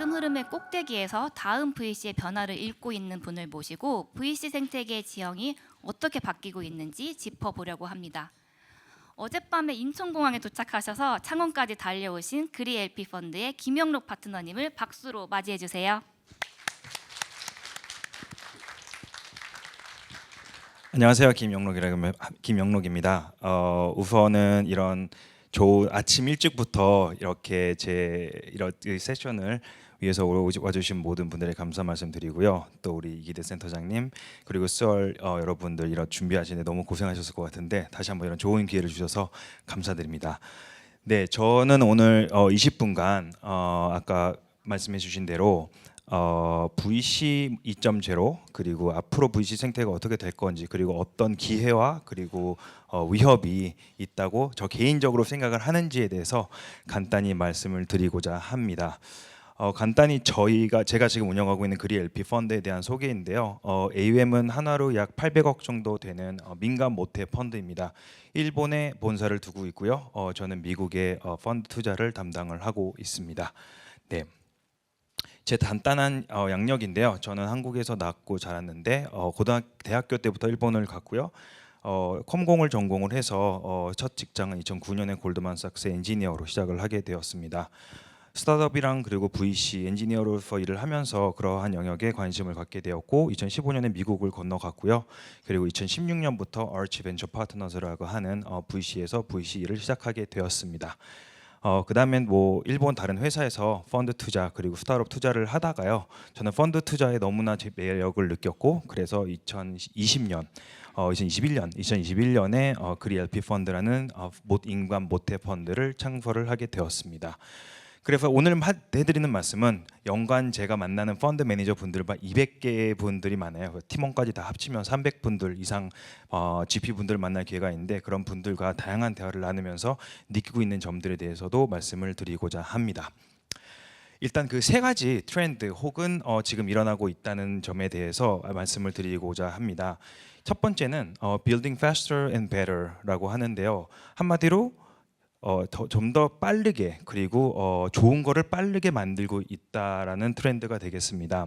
자금 흐름의 꼭대기에서 다음 VC의 변화를 읽고 있는 분을 모시고 VC 생태계의 지형이 어떻게 바뀌고 있는지 짚어보려고 합니다. 어젯밤에 인천공항에 도착하셔서 창원까지 달려오신 그리 LP 펀드의 김영록 파트너님을 박수로 맞이해 주세요. 안녕하세요 김영록이라 김영록입니다. 어, 우선은 이런 좋은 아침 일찍부터 이렇게 제 이런 이 세션을 위해서 오- 와주신 모든 분들의 감사 말씀드리고요. 또 우리 이기대 센터장님 그리고 썰 어, 여러분들 이런 준비하시는데 너무 고생하셨을 것 같은데 다시 한번 이런 좋은 기회를 주셔서 감사드립니다. 네, 저는 오늘 어, 20분간 어, 아까 말씀해주신 대로 어, VC 2.0 그리고 앞으로 VC 생태가 어떻게 될 건지 그리고 어떤 기회와 그리고 어, 위협이 있다고 저 개인적으로 생각을 하는지에 대해서 간단히 말씀을 드리고자 합니다. 어, 간단히 저희가 제가 지금 운영하고 있는 그리 LP 펀드에 대한 소개인데요. 어, AUM은 하나로 약 800억 정도 되는 어, 민간 모태 펀드입니다. 일본에 본사를 두고 있고요. 어, 저는 미국의 어, 펀드 투자를 담당을 하고 있습니다. 네. 제 간단한 어, 양력인데요. 저는 한국에서 낳고 자랐는데 어, 고등학 대학교 때부터 일본을 갔고요. 어, 컴공을 전공을 해서 어, 첫 직장은 2009년에 골드만삭스 엔지니어로 시작을 하게 되었습니다. 스타트업이랑 그리고 VC 엔지니어로서 일을 하면서 그러한 영역에 관심을 갖게 되었고 2015년에 미국을 건너갔고요. 그리고 2016년부터 아치 벤처 파트너즈라고 하는 어, VC에서 VC 일을 시작하게 되었습니다. 어 그다음엔 뭐 일본 다른 회사에서 펀드 투자 그리고 스타트업 투자를 하다가요. 저는 펀드 투자에 너무나 제 매력을 느꼈고 그래서 2020년 어 2021년 2021년에 어 그리 LP 펀드라는 어, 못 인간 모태 펀드를 창설을 하게 되었습니다. 그래서 오늘 하- 해드리는 말씀은 연간 제가 만나는 펀드 매니저 분들과 200개 분들이 많아요. 그 팀원까지 다 합치면 300분들 이상 어, GP 분들 만날 기회가 있는데 그런 분들과 다양한 대화를 나누면서 느끼고 있는 점들에 대해서도 말씀을 드리고자 합니다. 일단 그 세 가지 트렌드 혹은 어, 지금 일어나고 있다는 점에 대해서 말씀을 드리고자 합니다. 첫 번째는 어, building faster and better라고 하는데요. 한마디로 어, 좀 더 빠르게 그리고 어, 좋은 거를 빠르게 만들고 있다라는 트렌드가 되겠습니다.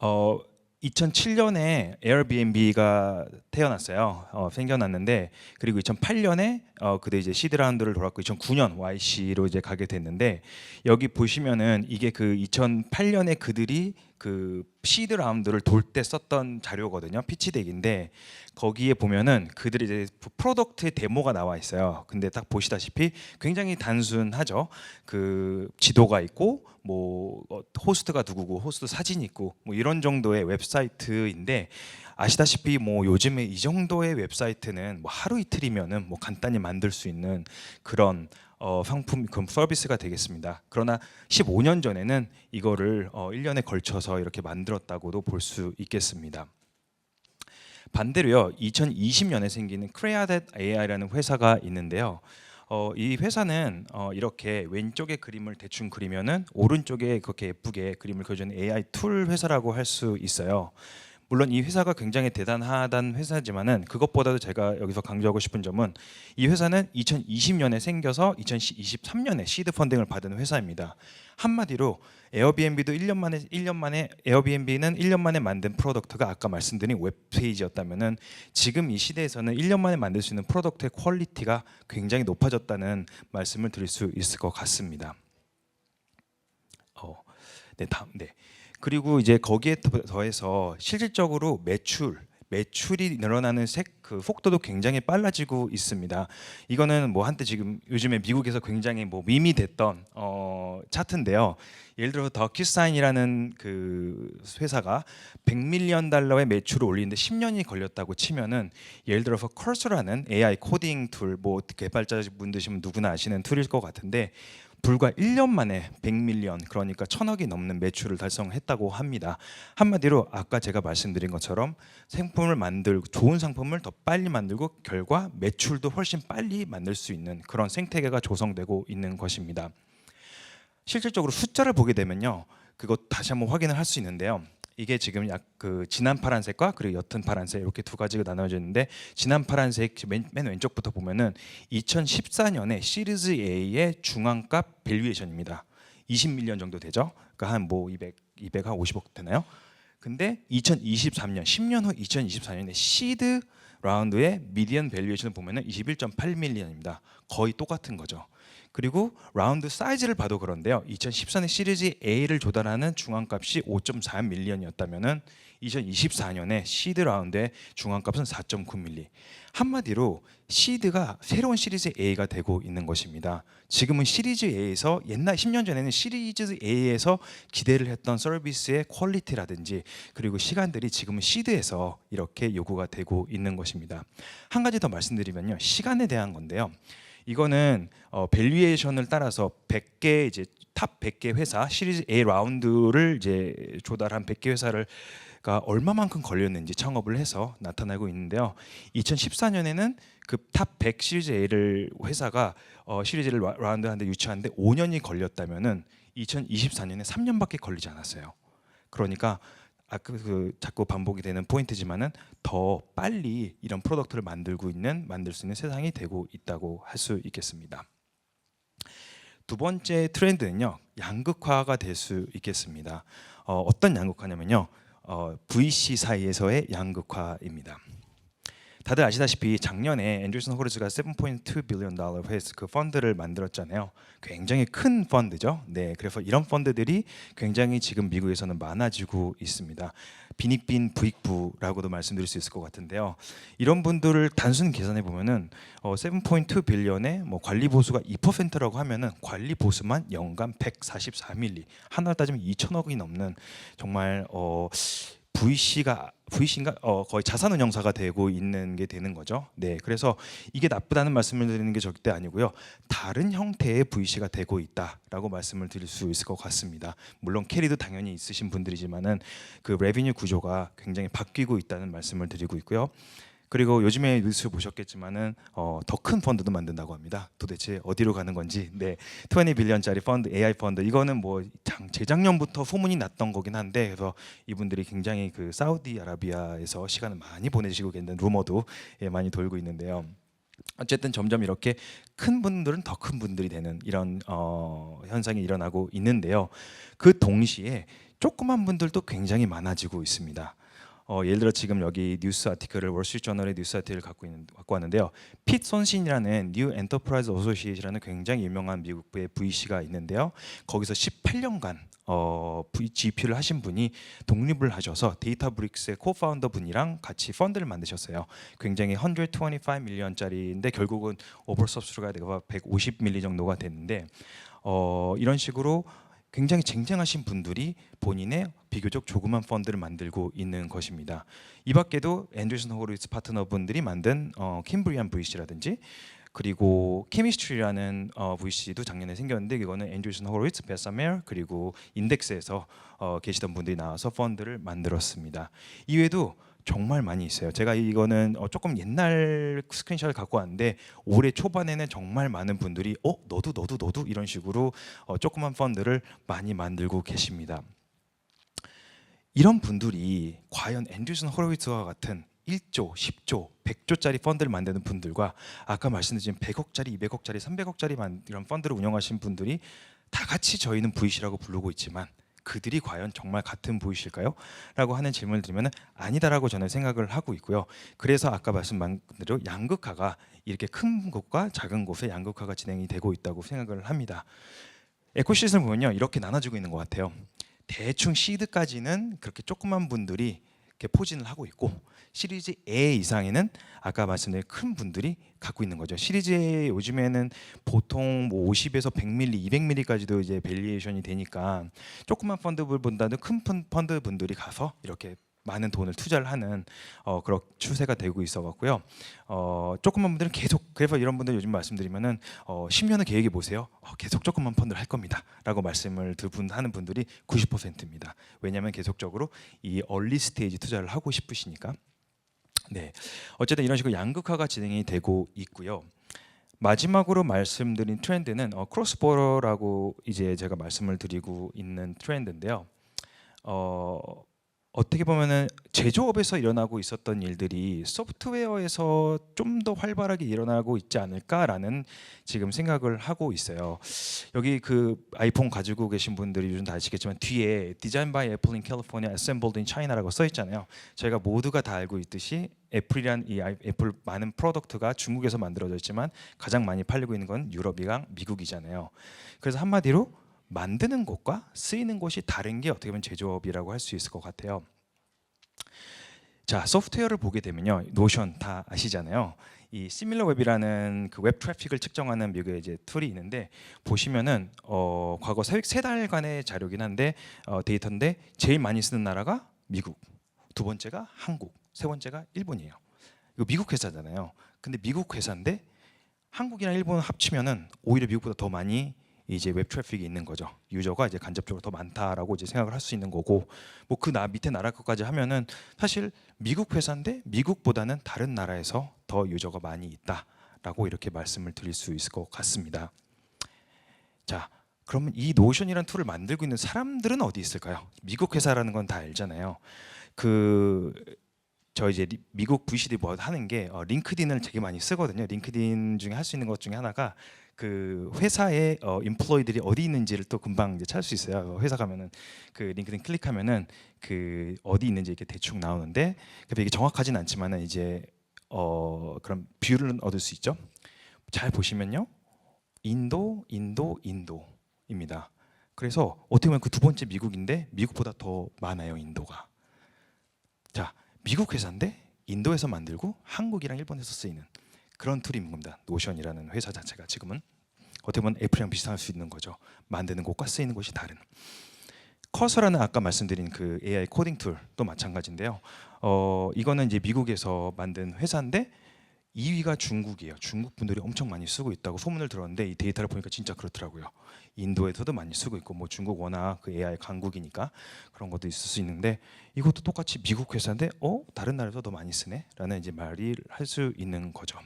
어, 2007년에 에어비앤비가 태어났어요. 어, 생겨났는데 그리고 2008년에 어, 그때 이제 시드 라운드를 돌았고 2009년 YC로 이제 가게 됐는데 여기 보시면은 이게 그 2008년에 그들이 그 시드 라운드를 돌 때 썼던 자료거든요. 피치 덱인데 거기에 보면은 그들이 이제 프로덕트의 데모가 나와 있어요. 근데 딱 보시다시피 굉장히 단순하죠. 그 지도가 있고 뭐 어, 호스트가 누구고 호스트 사진 있고 뭐 이런 정도의 웹사이트인데 아시다시피 뭐 요즘에 이 정도의 웹사이트는 뭐 하루 이틀이면은 뭐 간단히 만들 수 있는 그런 어, 상품 그런 서비스가 되겠습니다. 그러나 15년 전에는 이거를 어, 1년에 걸쳐서 이렇게 만들었다고도 볼 수 있겠습니다. 반대로요, 2020년에 생기는 크레아댓 AI라는 회사가 있는데요. 어, 이 회사는 어, 이렇게 왼쪽에 그림을 대충 그리면은 오른쪽에 그렇게 예쁘게 그림을 그려주는 AI 툴 회사라고 할 수 있어요. 물론 이 회사가 굉장히 대단하다는 회사지만은 그것보다도 제가 여기서 강조하고 싶은 점은 이 회사는 2020년에 생겨서 2023년에 시드 펀딩을 받은 회사입니다. 한마디로 에어비앤비도 1년 만에 1년 만에 에어비앤비는 1년 만에 만든 프로덕트가 아까 말씀드린 웹페이지였다면은 지금 이 시대에서는 1년 만에 만들 수 있는 프로덕트의 퀄리티가 굉장히 높아졌다는 말씀을 드릴 수 있을 것 같습니다. 어, 네 다음 네 그리고 이제 거기에 더- 더해서 실질적으로 매출 매출이 늘어나는 색, 그 속도도 굉장히 빨라지고 있습니다. 이거는 뭐 한때 지금 요즘에 미국에서 굉장히 뭐 밈이 됐던 어, 차트인데요. 예를 들어 더큐사인이라는 그 회사가 100밀리언 달러의 매출을 올리는데 10년이 걸렸다고 치면은 예를 들어서 커서라는 AI 코딩 툴, 뭐 개발자분드시면 누구나 아시는 툴일 것 같은데 불과 1년 만에 100밀리언 그러니까 천억이 넘는 매출을 달성했다고 합니다. 한마디로 아까 제가 말씀드린 것처럼 상품을 만들고 좋은 상품을 더 빨리 만들고 결과 매출도 훨씬 빨리 만들 수 있는 그런 생태계가 조성되고 있는 것입니다. 실질적으로 숫자를 보게 되면요. 그거 다시 한번 확인을 할 수 있는데요. 이게 지금 약 그 진한 파란색과 그리고 옅은 파란색 이렇게 두 가지가 나눠져 있는데 진한 파란색 맨, 맨 왼쪽부터 보면은 2014년에 시리즈 A의 중앙값 밸류에이션입니다. 20밀리언 정도 되죠. 그러니까 한 뭐 200, 200, 한 50억 되나요? 근데 2023년, 10년 후 2024년에 시드 라운드의 미디언 밸류에이션을 보면은 21.8밀리언입니다. 거의 똑같은 거죠. 그리고 라운드 사이즈를 봐도 그런데요. 2014년 시리즈 A를 조달하는 중앙값이 5.4밀리언이었다면은 2024년에 시드 라운드의 중앙값은 4.9밀리. 한마디로 시드가 새로운 시리즈 A가 되고 있는 것입니다. 지금은 시리즈 A에서 옛날 10년 전에는 시리즈 A에서 기대를 했던 서비스의 퀄리티라든지 그리고 시간들이 지금은 시드에서 이렇게 요구가 되고 있는 것입니다. 한 가지 더 말씀드리면요. 시간에 대한 건데요. 이거는 어, 밸류에이션을 따라서 100개 이제 탑 100개 회사 시리즈 A 라운드를 이제 조달한 100개 회사를 가 얼마만큼 걸렸는지 창업을 해서 나타나고 있는데요. 2014년에는 그 탑 100 시리즈 A를 회사가 어, 시리즈를 라- 라운드하는데 유치하는데 5년이 걸렸다면은 2024년에 3년밖에 걸리지 않았어요. 그러니까 아까 그 자꾸 반복이 되는 포인트지만은 더 빨리 이런 프로덕트를 만들고 있는 만들 수 있는 세상이 되고 있다고 할 수 있겠습니다. 두 번째 트렌드는요 양극화가 될 수 있겠습니다. 어, 어떤 양극화냐면요 어, VC 사이에서의 양극화입니다. 다들 아시다시피 작년에 앤더슨 호르즈가 7.2 빌리언 달러 회스 그 펀드를 만들었잖아요. 굉장히 큰 펀드죠. 네, 그래서 이런 펀드들이 굉장히 지금 미국에서는 많아지고 있습니다. 빈익빈 부익부라고도 말씀드릴 수 있을 것 같은데요. 이런 분들을 단순 계산해 보면은 어, 7.2 빌리언의 뭐 관리 보수가 2%라고 하면은 관리 보수만 연간 144밀리 하나로 따지면 2천억이 넘는 정말 어 VC가 VC인가 어, 거의 자산운용사가 되고 있는 게 되는 거죠. 네, 그래서 이게 나쁘다는 말씀을 드리는 게 절대 아니고요. 다른 형태의 VC가 되고 있다라고 말씀을 드릴 수 있을 것 같습니다. 물론 캐리도 당연히 있으신 분들이지만은 그 레비뉴 구조가 굉장히 바뀌고 있다는 말씀을 드리고 있고요. 그리고 요즘에 뉴스 보셨겠지만은 어, 더 큰 펀드도 만든다고 합니다. 도대체 어디로 가는 건지. 네, 20 빌리언짜리 펀드, AI 펀드 이거는 뭐 장, 재작년부터 소문이 났던 거긴 한데 그래서 이분들이 굉장히 그 사우디아라비아에서 시간을 많이 보내시고 계는 루머도 예, 많이 돌고 있는데요. 어쨌든 점점 이렇게 큰 분들은 더 큰 분들이 되는 이런 어, 현상이 일어나고 있는데요. 그 동시에 조그만 분들도 굉장히 많아지고 있습니다. 어, 예를 들어 지금 여기 뉴스 아티클을 월스트리트저널의 뉴스 아티클을 갖고 있는 갖고 왔는데요. 핏 손신이라는 뉴 엔터프라이즈 어소시에이션이라는 굉장히 유명한 미국의 VC가 있는데요. 거기서 18년간 어, GP를 하신 분이 독립을 하셔서 데이터브릭스의 코파운더 분이랑 같이 펀드를 만드셨어요. 굉장히 125 밀리언짜리인데 결국은 오버서스가 되가 150 밀리 정도가 됐는데 어, 이런 식으로 굉장히 쟁쟁하신 분들이 본인의 비교적 조그만 펀드를 만들고 있는 것입니다. 이 밖에도 앤더슨 호리스 파트너 분들이 만든 어, 킴브리안 VC라든지 그리고 케미스트리라는 어, VC도 작년에 생겼는데 이거는 앤더슨 호리스, 베사멜 그리고 인덱스에서 어, 계시던 분들이 나와서 펀드를 만들었습니다. 이외에도 정말 많이 있어요. 제가 이거는 어, 조금 옛날 스크린샷을 갖고 왔는데 올해 초반에는 정말 많은 분들이 어 너도 너도 너도 이런 식으로 어, 조그만 펀드를 많이 만들고 계십니다. 이런 분들이 과연 앤더슨 호로위츠와 같은 1조, 10조, 100조짜리 펀드를 만드는 분들과 아까 말씀드린 100억짜리, 200억짜리, 300억짜리 만- 이런 펀드를 운영하신 분들이 다 같이 저희는 VC라고 부르고 있지만 그들이 과연 정말 같은 VC일까요? 라고 하는 질문을 드리면 아니다라고 저는 생각을 하고 있고요. 그래서 아까 말씀한 대로 양극화가 이렇게 큰 곳과 작은 곳에 양극화가 진행이 되고 있다고 생각을 합니다. 에코시스템을 보면요 이렇게 나눠지고 있는 것 같아요. 대충 시드까지는 그렇게 조그만 분들이 이렇게 포진을 하고 있고 시리즈 A 이상에는 아까 말씀드린 큰 분들이 갖고 있는 거죠. 시리즈 A 요즘에는 보통 뭐 50에서 100밀리, 200밀리까지도 이제 밸리에이션이 되니까 조그만 펀드들보다는 큰 펀- 펀드 분들이 가서 이렇게 많은 돈을 투자를 하는 어, 그런 추세가 되고 있어 갖고요. 어, 조그만 분들은 계속 그래서 이런 분들 요즘 말씀드리면은 어, 10년을 계획해 보세요. 어, 계속 조그만 펀드를 할 겁니다.라고 말씀을 두 분 하는 분들이 90%입니다. 왜냐하면 계속적으로 이 얼리 스테이지 투자를 하고 싶으시니까. 네, 어쨌든 이런 식으로 양극화가 진행이 되고 있고요. 마지막으로 말씀드린 트렌드는 어, 크로스보러라고 이제 제가 말씀을 드리고 있는 트렌드인데요. 어, 어떻게 보면은 제조업에서 일어나고 있었던 일들이 소프트웨어에서 좀 더 활발하게 일어나고 있지 않을까라는 지금 생각을 하고 있어요. 여기 그 아이폰 가지고 계신 분들이 요즘 다 아시겠지만 뒤에 Design by Apple in Assembled in China라고 써 있잖아요. 저희가 모두가 다 알고 있듯이 애플이란 이 애플 많은 프로덕트가 중국에서 만들어져 있지만 가장 많이 팔리고 있는 건 유럽이랑 미국이잖아요. 그래서 한마디로 만드는 곳과 쓰이는 곳이 다른 게 어떻게 보면 제조업이라고 할 수 있을 것 같아요. 자 소프트웨어를 보게 되면요 노션 다 아시잖아요. 이 시밀러 웹이라는 그 웹 트래픽을 측정하는 미국의 이제 툴이 있는데 보시면은 어 과거 세, 세 달간의 자료긴 한데 어, 데이터인데 제일 많이 쓰는 나라가 미국, 두 번째가 한국, 세 번째가 일본이에요. 이거 미국 회사잖아요. 근데 미국 회사인데 한국이랑 일본 합치면은 오히려 미국보다 더 많이 이제 웹 트래픽이 있는 거죠. 유저가 이제 간접적으로 더 많다라고 이제 생각을 할 수 있는 거고 뭐 그 나 밑에 나라 것까지 하면은 사실 미국 회사인데 미국보다는 다른 나라에서 더 유저가 많이 있다라고 이렇게 말씀을 드릴 수 있을 것 같습니다. 자, 그러면 이 노션이라는 툴을 만들고 있는 사람들은 어디 있을까요? 미국 회사라는 건 다 알잖아요. 그 저 이제 리- 미국 VCD 뭐 하는 게 어, 링크딘을 되게 많이 쓰거든요. 링크딘 중에 할 수 있는 것 중에 하나가 그 회사의 어, 인플로이들이 어디 있는지를 또 금방 이제 찾을 수 있어요. 회사 가면은 그 링크딘 클릭하면은 그 어디 있는지 이렇게 대충 나오는데 근데 이게 정확하진 않지만은 이제 어 그런 뷰를 얻을 수 있죠. 잘 보시면요. 인도, 인도, 인도입니다. 그래서 어떻게 보면 그 두 번째 미국인데 미국보다 더 많아요 인도가. 자 미국 회사인데 인도에서 만들고 한국이랑 일본에서 쓰이는 그런 툴인 겁니다. 노션이라는 회사 자체가 지금은 어떻게 보면 애플이랑 비슷할 수 있는 거죠. 만드는 곳과 쓰이는 곳이 다른. 커서라는 아까 말씀드린 그 AI 코딩 툴도 마찬가지인데요. 어 이거는 이제 미국에서 만든 회사인데 2위가 중국이에요. 중국 분들이 엄청 많이 쓰고 있다고 소문을 들었는데 이 데이터를 보니까 진짜 그렇더라고요. 인도에서도 많이 쓰고 있고 뭐 중국 워낙 그 AI 강국이니까 그런 것도 있을 수 있는데 이것도 똑같이 미국 회사인데 어 다른 나라에서 더 많이 쓰네라는 이제 말이 할 수 있는 거죠.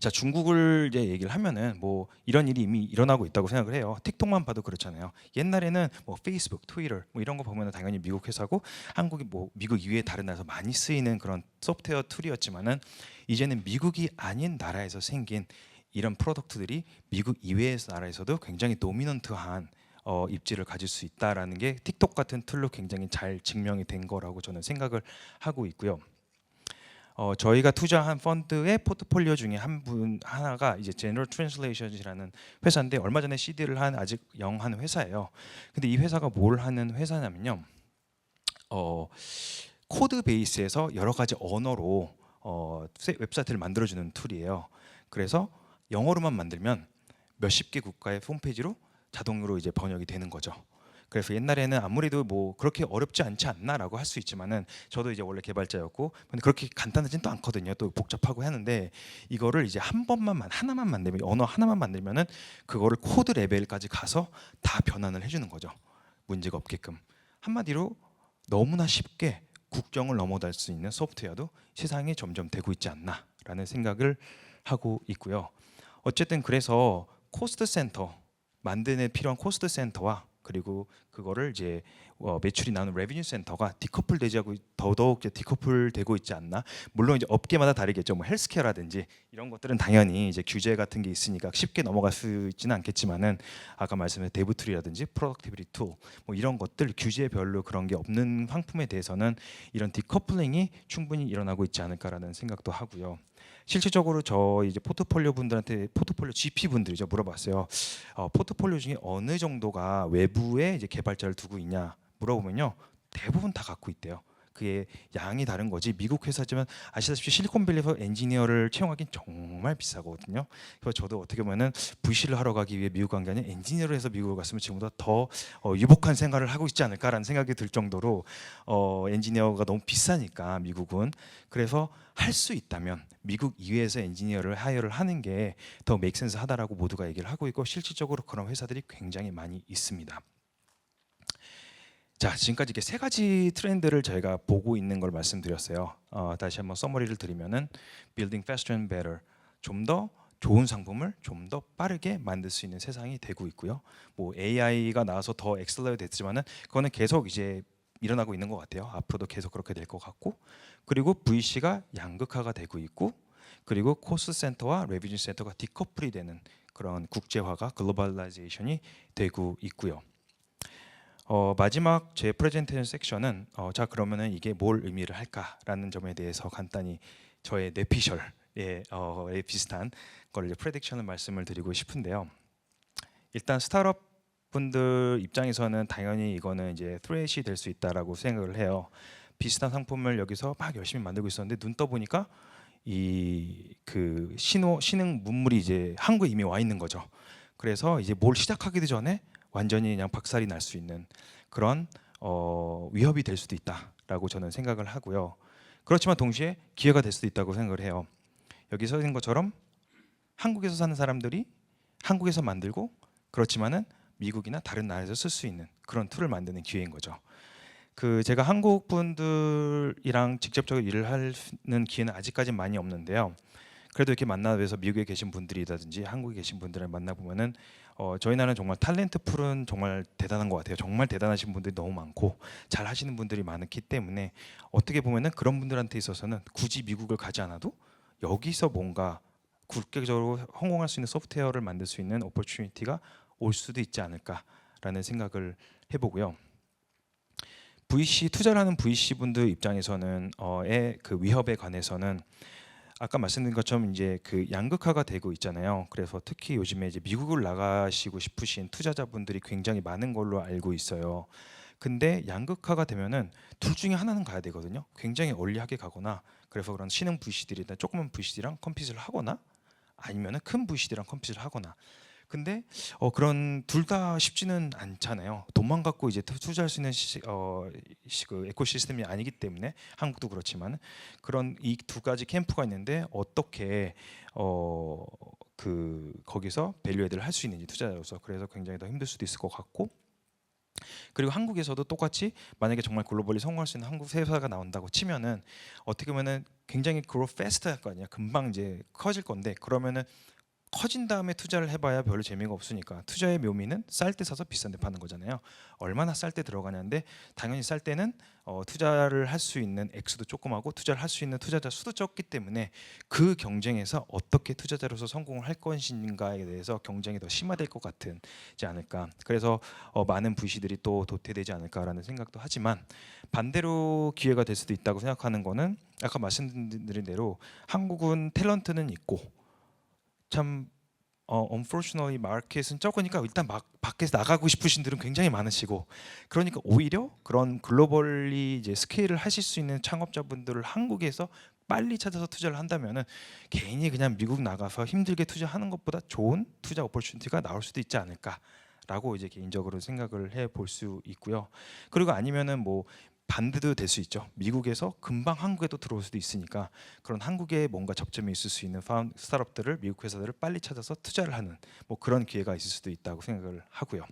자 중국을 이제 얘기를 하면은 뭐 이런 일이 이미 일어나고 있다고 생각을 해요. 틱톡만 봐도 그렇잖아요. 옛날에는 뭐 페이스북, 트위터 뭐 이런 거 보면은 당연히 미국 회사고 한국이 뭐 미국 이외에 다른 나라에서 많이 쓰이는 그런 소프트웨어 툴이었지만은 이제는 미국이 아닌 나라에서 생긴 이런 프로덕트들이 미국 이외의 나라에서도 굉장히 도미넌트한 어, 입지를 가질 수 있다라는 게 틱톡 같은 툴로 굉장히 잘 증명이 된 거라고 저는 생각을 하고 있고요. 어, 저희가 투자한 펀드의 포트폴리오 중에 한 분 하나가 이제 제너럴 트랜슬레이션이라는 회사인데 얼마 전에 CD를 한 아직 영한 회사예요. 근데 이 회사가 뭘 하는 회사냐면요. 어, 코드 베이스에서 여러 가지 언어로 어, 세- 웹사이트를 만들어주는 툴이에요. 그래서 영어로만 만들면 몇십 개 국가의 홈페이지로 자동으로 이제 번역이 되는 거죠. 그래서 옛날에는 아무래도 뭐 그렇게 어렵지 않지 않나라고 할 수 있지만은 저도 이제 원래 개발자였고 근데 그렇게 간단하진 또 않거든요. 또 복잡하고 하는데 이거를 이제 한 번만 만- 하나만 만들면 언어 하나만 만들면은 그거를 코드 레벨까지 가서 다 변환을 해주는 거죠. 문제가 없게끔 한마디로 너무나 쉽게 국경을 넘어갈 수 있는 소프트웨어도 세상에 점점 되고 있지 않나라는 생각을 하고 있고요. 어쨌든 그래서 코스트 센터 만드는 데 필요한 코스트 센터와 그리고 그거를 이제 어, 매출이 나오는 레비뉴 센터가 디커플 되지 않고 더더욱 이제 디커플 되고 있지 않나 물론 이제 업계마다 다르겠죠 뭐 헬스케어라든지 이런 것들은 당연히 이제 규제 같은 게 있으니까 쉽게 넘어갈 수 있지는 않겠지만은 아까 말씀드린 데브 툴이라든지 프로덕티비티 툴 뭐 이런 것들 규제별로 그런 게 없는 상품에 대해서는 이런 디커플링이 충분히 일어나고 있지 않을까라는 생각도 하고요. 실질적으로 저 이제 포트폴리오 분들한테 포트폴리오 GP 분들이죠 물어봤어요. 어, 포트폴리오 중에 어느 정도가 외부에 이제 개발자를 두고 있냐 물어보면요 대부분 다 갖고 있대요. 그게 양이 다른 거지 미국 회사지만 아시다시피 실리콘밸리에서 엔지니어를 채용하기는 정말 비싸거든요. 그래서 저도 어떻게 보면은 VC를 하러 가기 위해 미국 간 게 아니라 엔지니어를 해서 미국을 갔으면 지금보다 더 어, 유복한 생활을 하고 있지 않을까라는 생각이 들 정도로 어, 엔지니어가 너무 비싸니까 미국은 그래서 할 수 있다면 미국 이외에서 엔지니어를 하이어를 하는 게더 메이크센스 하다라고 모두가 얘기를 하고 있고 실질적으로 그런 회사들이 굉장히 많이 있습니다. 자 지금까지 이렇게 세 가지 트렌드를 저희가 보고 있는 걸 말씀드렸어요. 어, 다시 한번 서머리를 드리면은 building faster and better 좀 더 좋은 상품을 좀 더 빠르게 만들 수 있는 세상이 되고 있고요. 뭐 AI가 나와서 더 엑셀러레 됐지만은 그거는 계속 이제 일어나고 있는 것 같아요. 앞으로도 계속 그렇게 될 것 같고 그리고 VC가 양극화가 되고 있고 그리고 코스 센터와 레비뉴 센터가 디커플이 되는 그런 국제화가 글로벌라이제이션이 되고 있고요. 어, 마지막 제 프레젠테이션 섹션은 어, 자 그러면은 이게 뭘 의미를 할까라는 점에 대해서 간단히 저의 뇌피셜에 어, 에 비슷한 걸 프레딕션을 말씀을 드리고 싶은데요. 일단 스타트업 분들 입장에서는 당연히 이거는 이제 트레이시 될 수 있다라고 생각을 해요. 비슷한 상품을 여기서 막 열심히 만들고 있었는데 눈 떠 보니까 이 그 신호 신흥 문물이 이제 한국에 이미 와 있는 거죠. 그래서 이제 뭘 시작하기도 전에 완전히 그냥 박살이 날 수 있는 그런 어, 위협이 될 수도 있다라고 저는 생각을 하고요. 그렇지만 동시에 기회가 될 수도 있다고 생각을 해요. 여기 써 있는 것처럼 한국에서 사는 사람들이 한국에서 만들고 그렇지만은 미국이나 다른 나라에서 쓸 수 있는 그런 툴을 만드는 기회인 거죠. 그 제가 한국 분들이랑 직접적으로 일을 하는 기회는 아직까지 많이 없는데요. 그래도 이렇게 만나서 미국에 계신 분들이라든지 한국에 계신 분들을 만나 보면은 어, 저희 나라는 정말 탤런트 풀은 정말 대단한 것 같아요. 정말 대단하신 분들이 너무 많고 잘 하시는 분들이 많기 때문에 어떻게 보면은 그런 분들한테 있어서는 굳이 미국을 가지 않아도 여기서 뭔가 국격적으로 성공할 수 있는 소프트웨어를 만들 수 있는 오퍼튜니티가 올 수도 있지 않을까라는 생각을 해보고요. VC 투자를 하는 VC 분들 입장에서는 어의 그 위협에 관해서는 아까 말씀드린 것처럼 이제 그 양극화가 되고 있잖아요. 그래서 특히 요즘에 이제 미국을 나가시고 싶으신 투자자분들이 굉장히 많은 걸로 알고 있어요. 근데 양극화가 되면은 둘 중에 하나는 가야 되거든요. 굉장히 얼리하게 가거나 그래서 그런 신흥 VC들이나 조그만 VC들이랑 컴핏을 하거나 아니면은 큰 VC들이랑 컴핏을 하거나 근데 어 그런 둘 다 쉽지는 않잖아요. 돈만 갖고 이제 투- 투자할 수 있는 시, 어, 시, 그 에코시스템이 아니기 때문에 한국도 그렇지만. 그런 이 두 가지 캠프가 있는데 어떻게 어 그 거기서 밸류에드를 할 수 있는지 투자자로서 그래서 굉장히 더 힘들 수도 있을 것 같고. 그리고 한국에서도 똑같이 만약에 정말 글로벌리 성공할 수 있는 한국 회사가 나온다고 치면은 어떻게 보면은 굉장히 그로 패스트 할 거 아니야. 금방 이제 커질 건데 그러면은 커진 다음에 투자를 해봐야 별로 재미가 없으니까 투자의 묘미는 쌀 때 사서 비싼 데 파는 거잖아요. 얼마나 쌀 때 들어가냐인데 당연히 쌀 때는 어, 투자를 할 수 있는 액수도 조그마고 투자를 할 수 있는 투자자 수도 적기 때문에 그 경쟁에서 어떻게 투자자로서 성공을 할 것인가에 대해서 경쟁이 더 심화될 것 같은지 않을까. 그래서 어, 많은 VC들이 또 도태되지 않을까라는 생각도 하지만 반대로 기회가 될 수도 있다고 생각하는 거는 아까 말씀드린 대로 한국은 탤런트는 있고 참 어, unfortunately 마켓은 적으니까 일단 막 밖에서 나가고 싶으신 분들은 굉장히 많으시고 그러니까 오히려 그런 글로벌리 이제 스케일을 하실 수 있는 창업자분들을 한국에서 빨리 찾아서 투자를 한다면은 개인이 그냥 미국 나가서 힘들게 투자하는 것보다 좋은 투자 오퍼튜니티가 나올 수도 있지 않을까 라고 이제 개인적으로 생각을 해 볼 수 있고요. 그리고 아니면은 뭐 반대도 될 수 있죠. 미국에서 금방 한국에도 들어올 수도 있으니까 그런 한국에 뭔가 접점이 있을 수 있는 파운 스타트업들을 미국 회사들을 빨리 찾아서 투자를 하는 뭐 그런 기회가 있을 수도 있다고 생각을 하고요.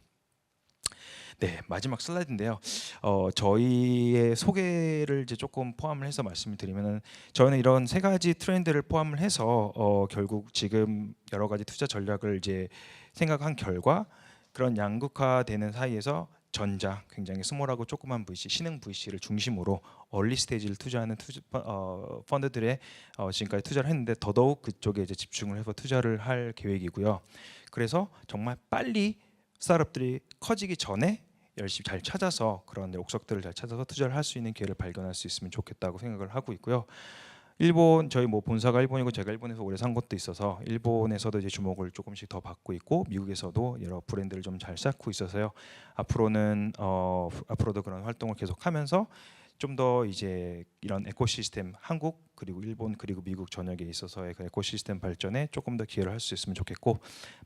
네 마지막 슬라이드인데요. 어, 저희의 소개를 이제 조금 포함을 해서 말씀을 드리면은 저는 이런 세 가지 트렌드를 포함을 해서 어, 결국 지금 여러 가지 투자 전략을 이제 생각한 결과 그런 양극화되는 사이에서 전자 굉장히 스몰하고 조그만 VC 신흥 VC를 중심으로 얼리 스테이지를 투자하는 투자, 어, 펀드들의 어, 지금까지 투자를 했는데 더더욱 그쪽에 이제 집중을 해서 투자를 할 계획이고요. 그래서 정말 빨리 스타트업들이 커지기 전에 열심히 잘 찾아서 그런 옥석들을 잘 찾아서 투자를 할 수 있는 기회를 발견할 수 있으면 좋겠다고 생각을 하고 있고요. 일본 저희 뭐 본사가 일본이고 제가 일본에서 오래 산 것도 있어서 일본에서도 이제 주목을 조금씩 더 받고 있고 미국에서도 여러 브랜드를 좀 잘 쌓고 있어서요. 앞으로는 어 앞으로도 그런 활동을 계속하면서 좀 더 이제 이런 에코시스템 한국 그리고 일본 그리고 미국 전역에 있어서의 그 에코시스템 발전에 조금 더 기여를 할 수 있으면 좋겠고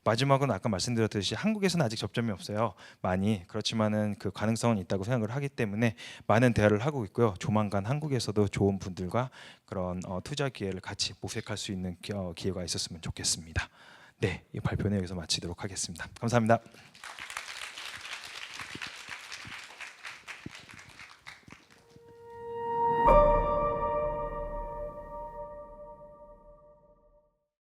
마지막은 아까 말씀드렸듯이 한국에서는 아직 접점이 없어요. 많이 그렇지만은 그 가능성은 있다고 생각을 하기 때문에 많은 대화를 하고 있고요. 조만간 한국에서도 좋은 분들과 그런 어, 투자 기회를 같이 모색할 수 있는 기, 어, 기회가 있었으면 좋겠습니다. 네, 이 발표는 여기서 마치도록 하겠습니다. 감사합니다.